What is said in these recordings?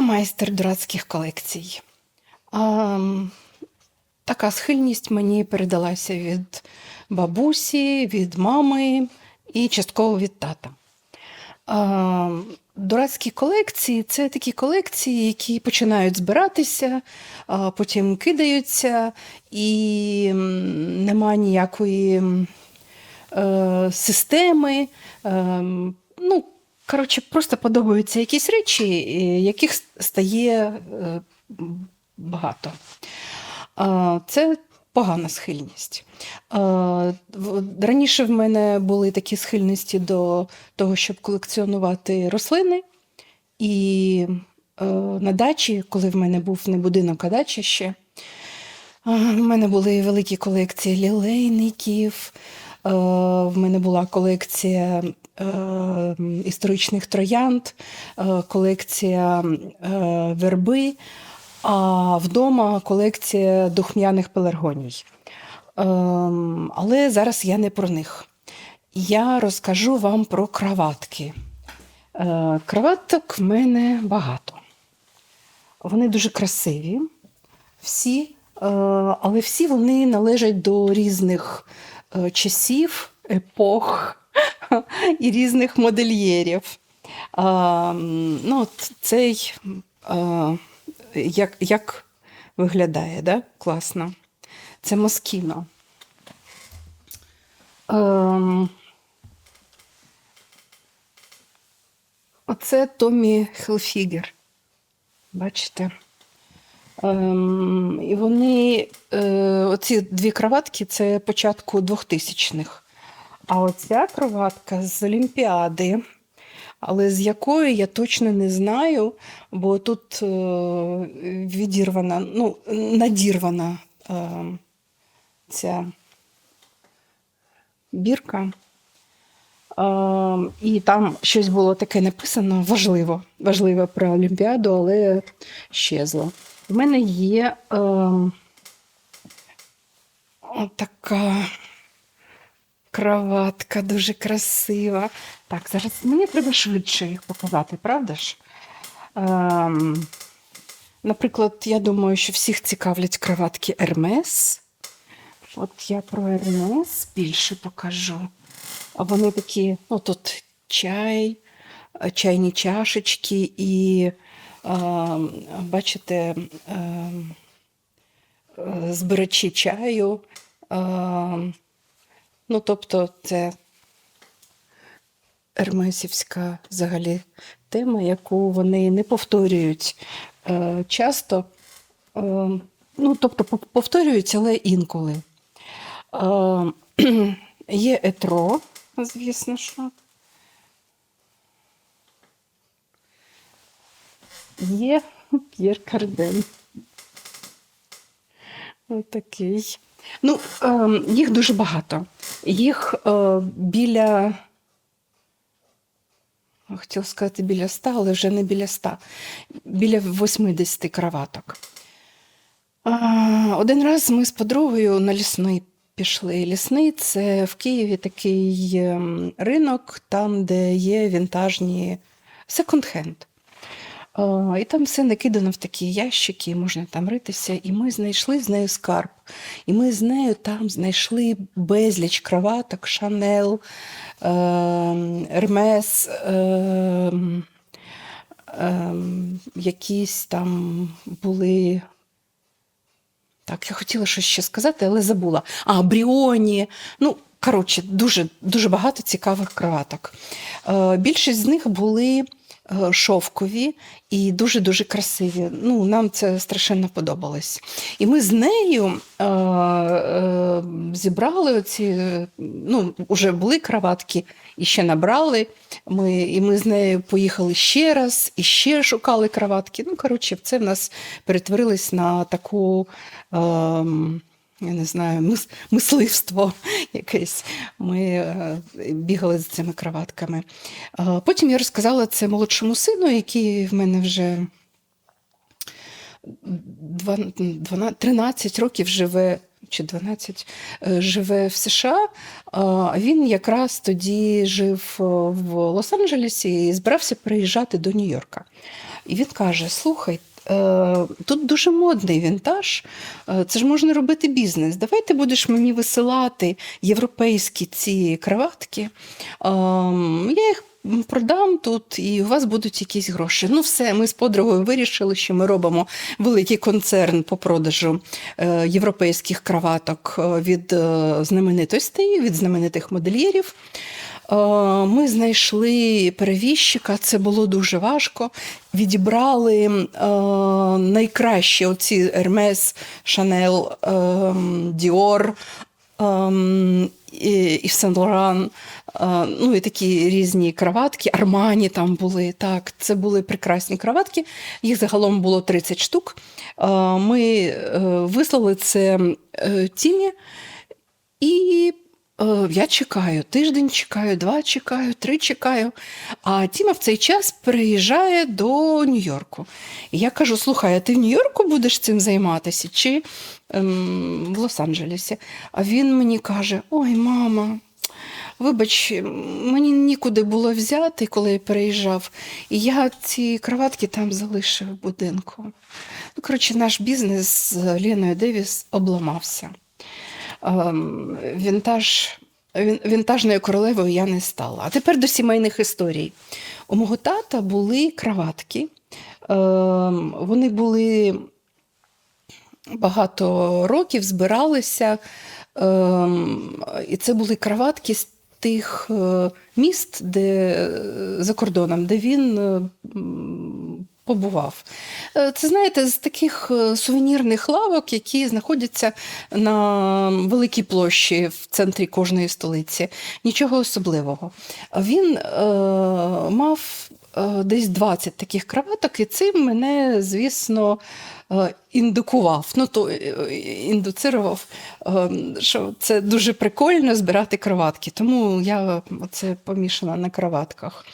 Майстер дурацьких колекцій. А, така схильність мені передалася від бабусі, від мами і частково від тата. А, Дурацькі колекції це такі колекції, які починають збиратися, а потім кидаються, і м, нема ніякої е, системи. Е, ну, коротше, просто подобаються якісь речі, яких стає е, багато. Це погана схильність. Раніше в мене були такі схильності до того, щоб колекціонувати рослини. І е, на дачі, коли в мене був не будинок, а дача ще, в мене були великі колекції лілейників, е, в мене була колекція історичних троянд, е, колекція е, верби, а вдома колекція духмяних пеларгоній. Ем, Але зараз я не про них. Я розкажу вам про краватки. Е, Краваток в мене багато. Вони дуже красиві, всі, е, але всі вони належать до різних е, часів, епох і різних модельєрів. А, ну, цей а, як, як виглядає, да? класно. Це Москіно. Ем, Оце Томі Хелфігер. Бачите? Ем, і вони, е, оці дві кроватки це початку 2000-х. А оця кроватка з Олімпіади, але з якої я точно не знаю, бо тут е, відірвана, ну, надірвана е, ця бірка. Е, і там щось було таке написано важливо, важливе про Олімпіаду, але щезло. У мене є е, така кроватка дуже красива. Так, зараз мені треба швидше їх показати, правда ж? Ем, наприклад, я думаю, що всіх цікавлять кроватки Hermes. От я про Hermes більше покажу. А вони такі, ну тут чай, е, чайні чашечки і, ем, бачите, ем, е, збирачі чаю. Ем, Ну, тобто, це ермесівська взагалі тема, яку вони не повторюють е, часто. Е, ну, тобто, повторюють, але інколи. Е, є етро, звісно що. Є П'єр Карден. Отакий. Ну, е, їх дуже багато. Їх е, біля. Хотіла сказати біля 100, але вже не біля 100. Біля 80 кроваток. А, один раз ми з подругою на лісний пішли. Лісний це в Києві такий ем, ринок, там, де є вінтажні секонд-хенд. І там все накидано в такі ящики, можна там ритися. І ми знайшли з нею скарб. І ми з нею там знайшли безліч кроваток, Шанел, ем, Ермес, ем, ем, якісь там були. Так, я хотіла щось ще сказати, але забула. А, Бріоні. Ну, коротше, дуже, дуже багато цікавих кроваток. Е, більшість з них були шовкові і дуже-дуже красиві. Ну, нам це страшенно подобалось. І ми з нею е, е, зібрали оці, е, ну, вже були кроватки і ще набрали. Ми, і ми з нею поїхали ще раз і ще шукали кроватки. Ну, коротше, це в нас перетворилось на таку. Ем, я не знаю, мис, мисливство якесь. Ми е, бігали за цими кроватками. Е, потім я розказала це молодшому сину, який в мене вже два- двана- 13 років живе. Чи 12 е, живе в США. Він якраз тоді жив в Лос-Анджелесі і збирався переїжджати до Нью-Йорка. І він каже: слухай. Е, Тут дуже модний вінтаж, е, це ж можна робити бізнес. Давай ти будеш мені висилати європейські ці краватки. Ем, Я їх продам тут, і у вас будуть якісь гроші. Ну, все, ми з подругою вирішили, що ми робимо великий концерн по продажу е, європейських краваток від знаменитостей, від знаменитих модельєрів. Е, Ми знайшли перевізчика, це було дуже важко. Відібрали е, найкращі оці Hermes, Chanel, е, Dior, ем, і, е, ну і такі різні краватки, Армані там були. Так, це були прекрасні краватки. Їх загалом було 30 штук. Е, Ми вислали це Тімі, і я чекаю, тиждень чекаю, два чекаю, три чекаю. А Тіма в цей час переїжджає до Нью-Йорку. І я кажу: слухай, а ти в Нью-Йорку будеш цим займатися чи ем, в Лос-Анджелесі? А він мені каже: Ой, мама. Вибач, мені нікуди було взяти, коли я переїжджав, і я ці кроватки там залишив в будинку. Ну, коротше, наш бізнес з Леною Девіс обламався. Ем, Вінтаж, вінтажною королевою я не стала. А тепер до сімейних історій. У мого тата були краватки. Ем, Вони були багато років, збиралися. Ем, І це були краватки з тих е, міст, де е, за кордоном, де він е, побував. Е, Це знаєте, з таких е, сувенірних лавок, які знаходяться на великій площі в центрі кожної столиці. Нічого особливого. Він е, мав десь 20 таких краваток, і цим мене, звісно, е, індукував, ну то е, індуцирував, е, що це дуже прикольно збирати краватки. Тому я це помішана на краватках.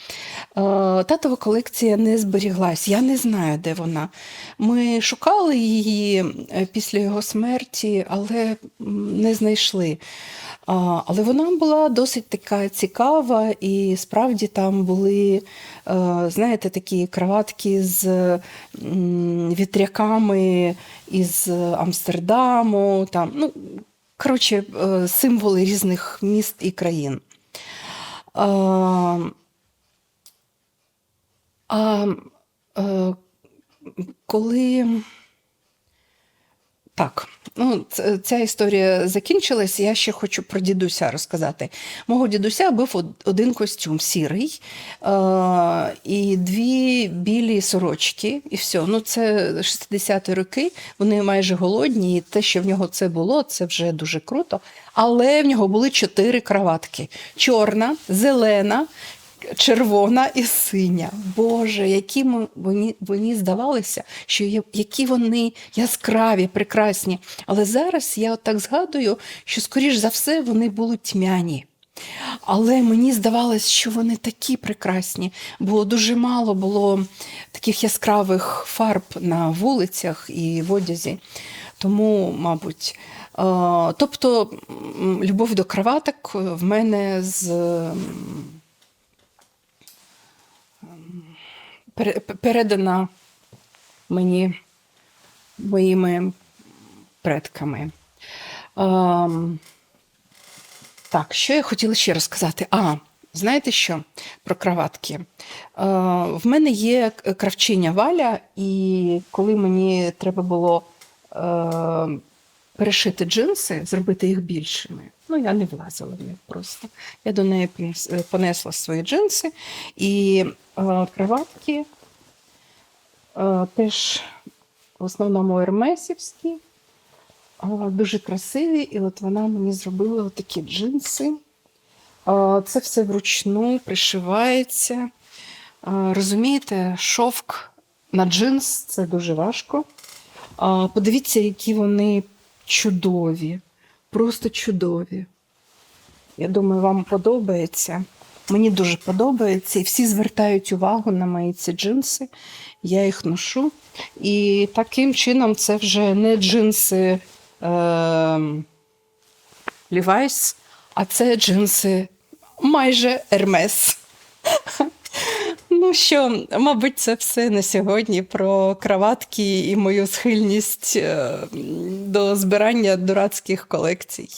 Е, Татова колекція не зберіглась. Я не знаю, де вона. Ми шукали її е, після його смерті, але не знайшли. Але вона була досить така цікава, і справді там були, е, знаєте, такі краватки з вітряками із Амстердаму. Там, ну, коротше, е, символи різних міст і країн. А, а е, коли так, ну ця історія закінчилась. Я ще хочу про дідуся розказати. Мого дідуся був один костюм сірий е- і дві білі сорочки, і все. Ну, це 60-ті роки. Вони майже голодні, і те, що в нього це було, це вже дуже круто. Але в нього були чотири краватки: чорна, зелена, червона і синя. Боже, які вони, вони здавалися, що я- які вони яскраві, прекрасні. Але зараз я так згадую, що, скоріш за все, вони були тьмяні. Але мені здавалось, що вони такі прекрасні. Було дуже мало було таких яскравих фарб на вулицях і в одязі. Тому, мабуть, тобто любов до краваток в мене з передана мені моїми предками. Ем, так, що я хотіла ще розказати? А, знаєте що про краватки? Е, в мене є кравчиня Валя, і коли мені треба було е, перешити джинси, зробити їх більшими, ну я не влазила в них просто. Я до неї е, понесла свої джинси і е, краватки е, теж в основному ермесівські. А, Дуже красиві, і от вона мені зробила такі джинси. А, Це все вручну пришивається. А, Розумієте, шовк на джинс це дуже важко. А, Подивіться, які вони чудові, просто чудові. Я думаю, вам подобається. Мені дуже подобається, і всі звертають увагу на мої ці джинси. Я їх ношу. І таким чином це вже не джинси е, Levi's, а це джинси майже Hermes. Ну, що, мабуть, це все на сьогодні про краватки і мою схильність е, до збирання дурацьких колекцій.